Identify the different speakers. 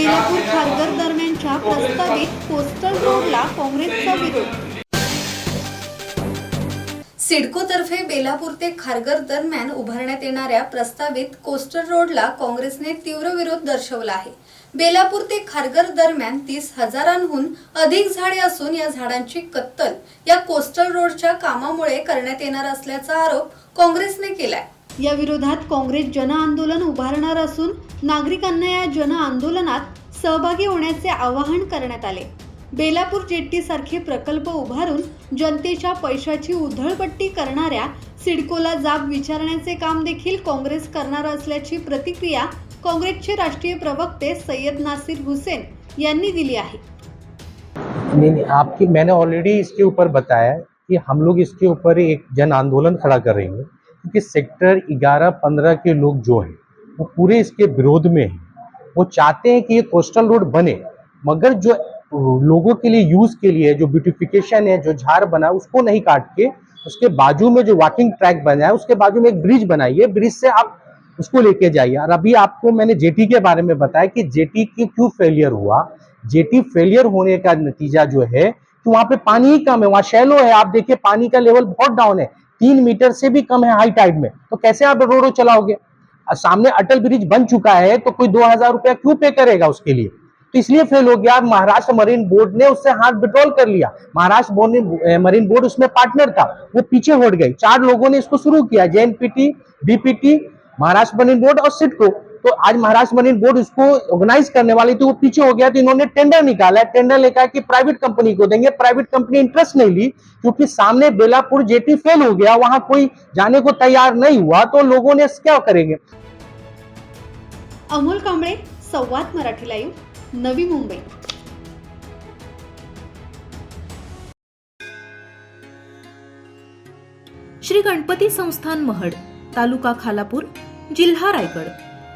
Speaker 1: बेलापूर खारघर दरम्यानच्या प्रस्तावित कोस्टल रोडला काँग्रेसचा विरोध. सिडकोतर्फे बेलापूर ते खारघर दरम्यान उभारण्यात येणाऱ्या प्रस्तावित कोस्टल रोडला काँग्रेसने तीव्र विरोध दर्शवला आहे. बेलापूर ते खारघर दरम्यान तीस हजारांहून अधिक झाडे असून या झाडांची कत्तल या कोस्टल रोडच्या कामामुळे करण्यात येणार असल्याचा आरोप काँग्रेसने केलाय. या विरोधात काँग्रेस जन आंदोलन उभारणार असून नागरिकांना या जन आंदोलनात सहभागी होण्याचे आवाहन करण्यात आले. बेलापूर जेट्टी सारखे प्रकल्प उभारून जनतेच्या पैशाची उधळपट्टी करणाऱ्या सिडकोला जाब विचारण्याचे काम देखील काँग्रेस करणार असल्याची प्रतिक्रिया काँग्रेसचे राष्ट्रीय प्रवक्ते सय्यद नासिर हुसेन यांनी दिली आहे.
Speaker 2: नहीं आपकी मैंने ऑलरेडी इसके ऊपर बताया कि हम लोग इसके ऊपर एक जन आंदोलन खड़ा करेंगे क्योंकि सेक्टर 11-15 के लोग जो हैं, वो पूरे इसके विरोध में हैं। वो चाहते हैं कि ये कोस्टल रोड बने, मगर जो लोगों के लिए यूज़ के लिए, जो ब्यूटिफिकेशन है, जो झाड़ बना, उसको नहीं काट के, उसके बाजू में जो वॉकिंग ट्रैक बना है, उसके बाजू में एक ब्रिज बनाइए ब्रिज से आप उसको लेके जाइए। और अभी आपको मैंने जेटी के बारे में बताया कि जेटी की क्यों फेलियर हुआ। जेटी फेलियर होने का नतीजा जो है कि वहाँ पे पानी ही कम है, वहाँ शैलो है। आप देखिए, पानी का लेवल बहुत डाउन है। तीन मीटर से भी कम है हाई टाइड में। तो कैसे आप रोड चलाओगे? सामने अटल ब्रिज बन चुका है तो कोई दो हज़ार रुपया क्यों पे करेगा उसके लिए? तो इसलिए फेल हो गया। महाराष्ट्र मरीन बोर्ड ने उससे हाथ विड्रॉल कर लिया। महाराष्ट्र मरीन बोर्ड उसमें पार्टनर था। वो पीछे हट गई। चार लोगों ने इसको शुरू KIA, JNPT, BPT, Maharashtra marine board और सिडको। तो आज महाराष्ट्र मरीन बोर्ड उसको ऑर्गेनाइज करने वाली थी वो पीछे हो गया तो इन्होंने टेंडर निकाला टेंडर लेकर कि प्राइवेट कंपनी को देंगे। प्राइवेट कंपनी इंटरेस्ट नहीं ली क्योंकि सामने बेलापुर जेटी फेल हो गया वहां कोई जाने को तैयार नहीं हुआ तो लोगों ने क्या करेंगे?
Speaker 1: अमोल कांबळे संवाद मराठी लाईव्ह नवी मुंबई.
Speaker 3: श्री गणपती संस्थान महड तालुका खालापूर जिल्हा रायगड.